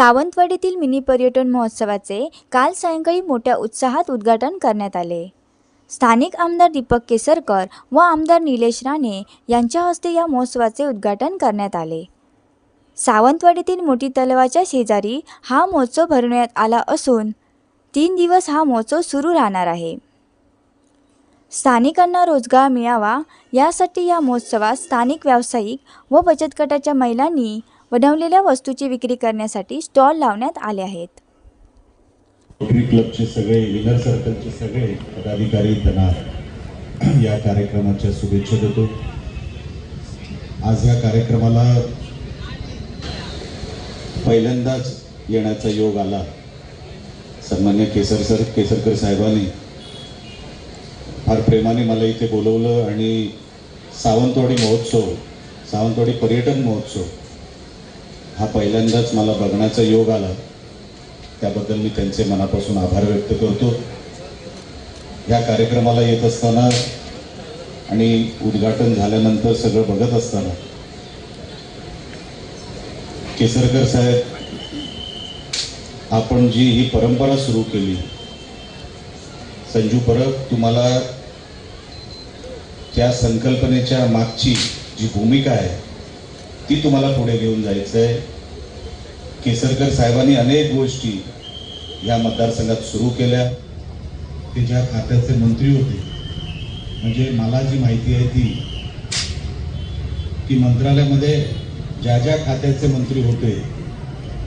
सावंतवाडीतील mini पर्यटन महोत्सवाचे काल सायंकाळी मोठ्या उत्साहात उद्घाटन करण्यात आले. स्थानिक आमदार दीपक केसरकर व आमदार निलेश राणे यांच्या हस्ते या महोत्सवाचे उद्घाटन करण्यात आले. सावंतवाडीतील मोठी तलावाच्या शेजारी हा महोत्सव भरवण्यात आला असून तीन दिवस हा महोत्सव सुरू राहणार आहे. स्थानिकांना रोजगार मिळावा यासाठी या महोत्सवात स्थानिक व्यावसायिक व बचत गटाच्या महिलांनी बनवलेल्या वस्तूची विक्री करण्यासाठी स्टॉल लावण्यात आले आहेत. रोटरी क्लबचे सगळे विनर सर्कलचे सगळे पदाधिकारी त्यांना या कार्यक्रमाच्या शुभेच्छा देतो. आज या कार्यक्रमाला पहिल्यांदाच येण्याचा योग आला. सन्मान्य केसर सर केसरकर साहेबांनी फार प्रेमाने मला इथे बोलवलं आणि सावंतवाडी महोत्सव सावंतवाडी पर्यटन महोत्सव हा पहिल्यांदाच मला बघण्याचा योग आला. त्याबद्दल मी त्यांचे मनापासून आभार व्यक्त करतो. या कार्यक्रमाला येत असताना आणि उद्घाटन झाल्यानंतर सगळं बघत असताना केसरकर साहेब आपण जी ही परंपरा सुरू केली संजू परब तुम्हाला त्या संकल्पनेच्या मागची जी भूमिका आहे ती तुम्हाला पुढे घेऊन जायचं आहे केसरकर साहेबांनी अनेक गोष्टी या मतदारसंघात सुरू केल्या. ते ज्या खात्याचे मंत्री होते म्हणजे मला जी माहिती आहे ती की मंत्रालयामध्ये ज्या ज्या खात्याचे मंत्री होते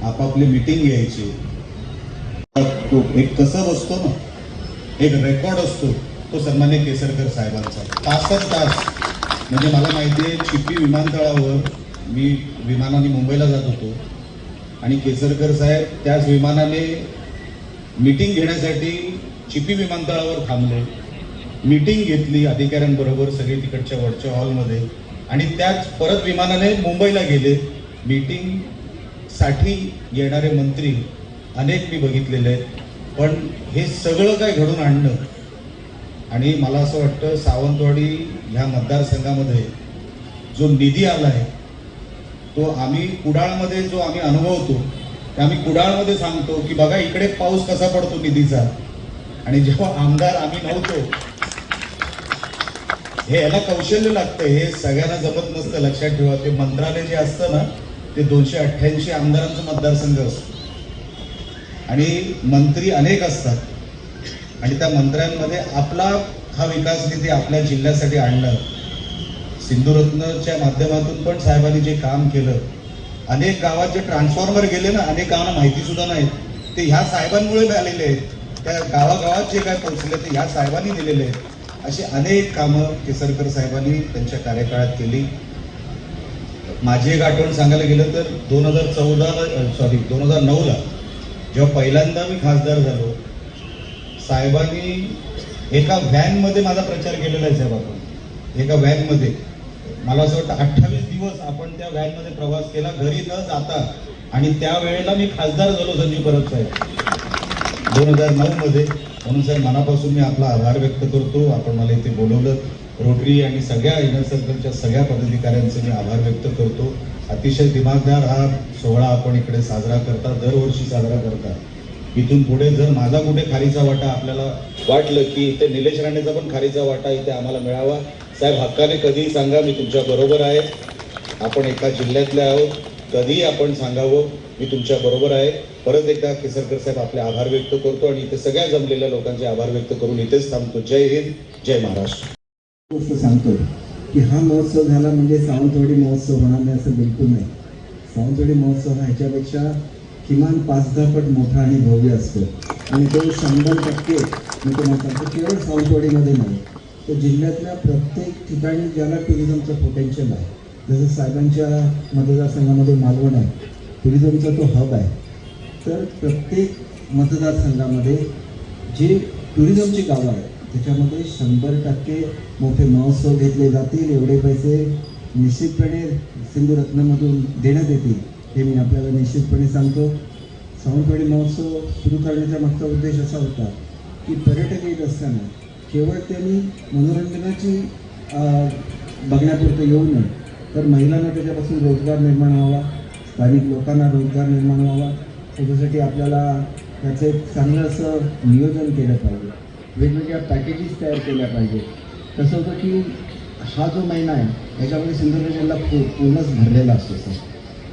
आपापली मीटिंग घ्यायची. एक कसं असतो ना एक रेकॉर्ड असतो तो सन्मान्य केसरकर साहेबांचा. तासच तास. म्हणजे मला माहिती आहे चिपी विमानतळावर मी विमानाने मुंबईला जात होतो. आणि केसरकर साहेब त्याच विमानाने मीटिंग घेण्यासाठी चिपी विमानतळावर थांबले. मीटिंग घेतली अधिकाऱ्यांबरोबर सगळे तिकडच्या वरच्या हॉलमध्ये. आणि त्याच परत विमानाने मुंबईला गेले. मीटिंगसाठी येणारे मंत्री अनेक मी बघितलेले आहेत. पण हे सगळं काय घडून आणणं? आणि मला असं वाटतं सावंतवाडी ह्या मतदारसंघामध्ये जो निधी आला आहे तो आम्ही कुडाळमध्ये जो आम्ही अनुभवतो ते आम्ही कुडाळमध्ये सांगतो की बघा इकडे पाऊस कसा पडतो निधीचा. आणि जेव्हा आमदार आम्ही नव्हतो हे याला कौशल्य लागतं हे सगळ्यांना जमत नसतं लक्षात ठेवा. ते मंत्रालय जे असतं ना ते दोनशे अठ्ठ्याऐंशी आमदारांचा मतदारसंघ असतो. आणि मंत्री अनेक असतात. आणि त्या मंत्र्यांमध्ये आपला हा विकास निधी आपल्या जिल्ह्यासाठी आणणं सिंधुरत्नच्या माध्यमातून पण साहेबांनी जे काम केलं अनेक गावात जे ट्रान्सफॉर्मर गेले ना अनेक गावांना माहिती सुद्धा नाही ते ह्या साहेबांमुळे मिळालेले आहेत. त्या गावागावात जे काय पोहोचले ते ह्या साहेबांनी दिलेले आहेत. अशी अनेक कामं केसरकर साहेबांनी त्यांच्या कार्यकाळात केली. माझी एक आठवण सांगायला गेलं तर दोन हजार चौदाला सॉरी दोन हजार नऊला जेव्हा पहिल्यांदा मी खासदार झालो साहेबांनी एका व्हॅनमध्ये माझा प्रचार केलेला आहे साहेब आपण. एका व्हॅनमध्ये मला असं वाटतं अठ्ठावीस दिवस आपण त्या व्हॅनमध्ये प्रवास केला घरी न जाता. आणि त्या वेळेला मी खासदार झालो संजीव परब साहेब. दोन हजार नऊ मध्ये. म्हणून साहेब मनापासून मी आपला आभार व्यक्त करतो. आपण मला इथे बोलवलं. रोटरी आणि सगळ्या इनर सर्कलच्या सगळ्या पदाधिकाऱ्यांचे मी आभार व्यक्त करतो. अतिशय दिमागदार हा सोहळा आपण इकडे साजरा करता दरवर्षी साजरा करता. इथून पुढे जर माझा कुठे खारीचा वाटा आपल्याला वाटलं की इथे निलेश राणेचा पण खारीचा वाटा इथे आम्हाला मिळावा साहेब हक्काने कधीही सांगा मी तुमच्या बरोबर आहे. आपण एका जिल्ह्यातले आहोत. कधीही आपण सांगावं मी तुमच्या बरोबर आहे. परत एकदा केसरकर साहेब आपले आभार व्यक्त करतो आणि इथे सगळ्या जमलेल्या लोकांचे आभार व्यक्त करून इथेच थांबतो. जय हिंद जय महाराष्ट्र. गोष्ट सांगतो की हा महोत्सव झाला म्हणजे सावंतवाडी महोत्सव होणार नाही असं बिलकुल नाही. सावंतवाडी महोत्सव हा ह्याच्यापेक्षा किमान पाच दहा पट मोठा आणि भव्य असतो. आणि तो शंभर टक्के मी तुम्हाला सांगतो केवळ सावंतवाडीमध्ये नाही. तर जिल्ह्यातल्या प्रत्येक ठिकाणी ज्याला टुरिझमचं पोटेन्शियल आहे जसं साहेबांच्या मतदारसंघामध्ये मालवण आहे टुरिझमचा तो हब आहे तर प्रत्येक मतदारसंघामध्ये जे टुरिझमची गावं आहेत त्याच्यामध्ये शंभर टक्के मोठे महोत्सव घेतले जातील एवढे पैसे निश्चितपणे सिंधुरत्नमधून देण्यात येतील हे मी आपल्याला निश्चितपणे सांगतो. सावंतवाडी महोत्सव सुरू करण्याचा मागचा उद्देश असा होता की पर्यटक येत असताना केवळ त्यांनी मनोरंजनाची बघण्यापुरतं येऊ नये. तर महिलांना त्याच्यापासून रोजगार निर्माण व्हावा स्थानिक लोकांना रोजगार निर्माण व्हावा. त्याच्यासाठी आपल्याला त्याचं एक चांगलं असं नियोजन केलं पाहिजे. वेगवेगळ्या पॅकेजेस तयार केल्या पाहिजे कसं होतं की हा जो महिना आहे याच्यामध्ये सिंधुदुर्ग जिल्हा पू पूर्णच भरलेला असतो सर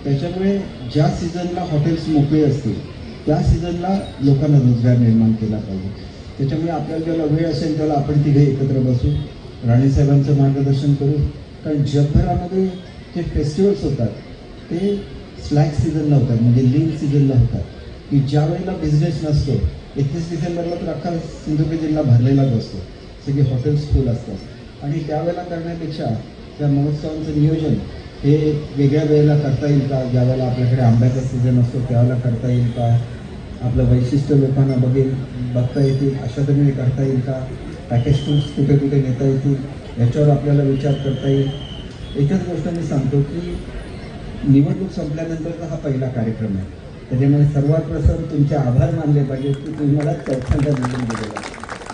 त्याच्यामुळे ज्या सीझनला हॉटेल्स मोकळे असतील त्या सीझनला लोकांना रोजगार निर्माण केला पाहिजे. त्याच्यामुळे आपल्याला ज्याला वेळ असेल त्याला आपण तिघे एकत्र बसू. राणेसाहेबांचं मार्गदर्शन करू. कारण जगभरामध्ये जे फेस्टिवल्स होतात ते स्लॅक सीझनला होतात म्हणजे लीन सीझनला होतात की ज्या वेळेला बिझनेस नसतो एकतीस डिसेंबरला तर अख्खा सिंधुदुर्ग जिल्हा भरलेलाच असतो. सगळी हॉटेल्स फुल असतात. आणि त्यावेळेला करण्यापेक्षा त्या महोत्सवांचं नियोजन हे वेगळ्या वेळेला करता येईल का? ज्यावेळेला आपल्याकडे आंब्याचा सीझन असतो त्यावेळेला करता येईल का? आपलं वैशिष्ट्य लोकांना बघेल बघता येतील अशा तऱ्हेने करता येईल का? पॅकेज टूर्स कुठे कुठे नेता येतील? याच्यावर आपल्याला विचार करता येईल. एकच गोष्ट मी सांगतो की निवडणूक संपल्यानंतरचा हा पहिला कार्यक्रम आहे. त्याच्यामुळे सर्वात प्रथम तुमचे आभार मानले पाहिजेत की तुम्हाला चौथ्यांदा निवडून दिलेला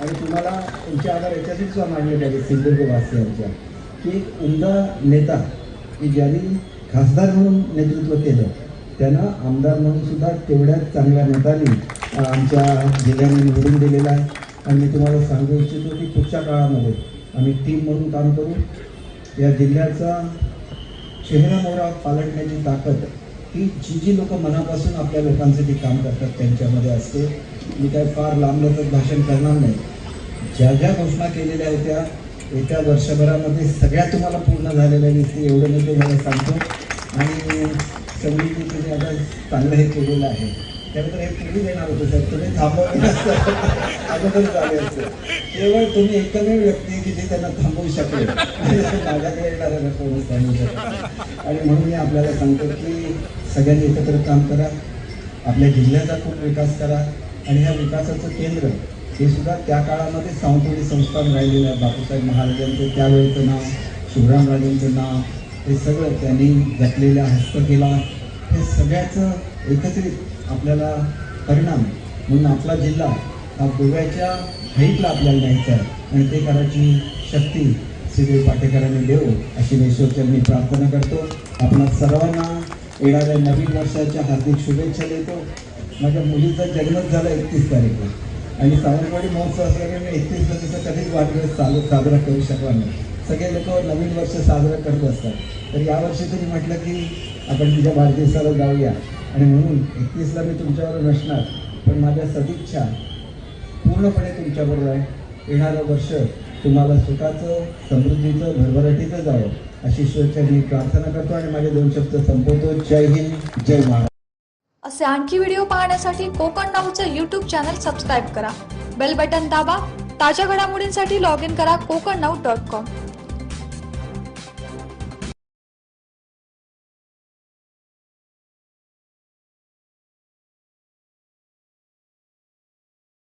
आणि तुम्हाला तुमचे आभार याच्यासाठी सुद्धा मानले पाहिजे सिंधुदुर्गवासियांच्या की एक उमदा नेता की ज्यांनी खासदार म्हणून नेतृत्व केलं त्यांना आमदार म्हणून सुद्धा तेवढ्याच चांगल्या मताने आमच्या जिल्ह्याने निवडून दिलेला आहे. आणि मी तुम्हाला सांगू इच्छितो की पुढच्या काळामध्ये आम्ही टीम म्हणून काम करू. या जिल्ह्याचा चेहरा मोहरा पालटण्याची ताकद ही जी जी लोक मनापासून आपल्या लोकांसाठी काम करतात त्यांच्यामध्ये असते. मी काय फार लांबलचक भाषण करणार नाही. ज्या ज्या घोषणा केलेल्या होत्या येत्या वर्षभरामध्ये सगळ्या तुम्हाला पूर्ण झालेल्या दिसते एवढं मी तुम्हाला सांगतो. आणि सगळी चांगलं हे केलेलं आहे. त्यानंतर हे पुढे देणार होतं सर तुम्ही थांबवलं असतं. अगोदर झाले असते केवळ तुम्ही एकमेव व्यक्ती की जे त्यांना थांबवू शकले. माझ्याकडे येणाऱ्या कोणी थांबवू शकत आणि म्हणून मी आपल्याला सांगतो की सगळ्यांनी एकत्र काम करा. आपल्या जिल्ह्याचा खूप विकास करा. आणि ह्या विकासाचं केंद्र हे सुद्धा त्या काळामध्ये सावंतवाडी संस्थान राहिलेलं आहे. बापूसाहेब महाराजांचं त्यावेळेचं नाव शिवरामराजांचं नाव हे सगळं त्यांनी घातलेल्या हस्तकेला हे सगळ्याचं एकत्रित आपल्याला परिणाम म्हणून आपला जिल्हा हा गोव्याच्या हाईटला आपल्याला न्यायचा आहे. आणि ते करायची शक्ती श्री पाटेकरांनी देऊ अशी मी प्रार्थना करतो. आपणा सर्वांना येणाऱ्या नवीन वर्षाच्या हार्दिक शुभेच्छा देतो. माझ्या मुलीचा जन्मच झाला एकतीस तारीखला. आणि सावंतवाडी महोत्सव असल्यामुळे मी एकतीस तारखेचा कधीच वाढदिवस चालू साजरा करू शकणार नाही. सगळे लोक नवीन वर्ष साजरं करत असतात. तर यावर्षी तुम्ही म्हटलं की आपण तिच्या वाढदिवसाला जाऊया. आणि म्हणून एकतीसला मी तुमच्यावर नसणार पण माझ्या सदिच्छा पूर्णपणे तुमच्याबरोबर आहे. येणारं वर्ष तुम्हाला सुखाचं समृद्धीचं भरभराटीचं जावं अशी ईश्वरच्या मी प्रार्थना करतो आणि माझे दोन शब्द संपवतो. जय हिंद जय महाराज असे आणखी व्हिडिओ पाहण्यासाठी कोकण नाऊचं यूट्यूब चॅनल सबस्क्राईब करा. बेल बटन दाबा ताज्या घडामोडींसाठी लॉग इन करा कोकण नाऊ डॉट कॉम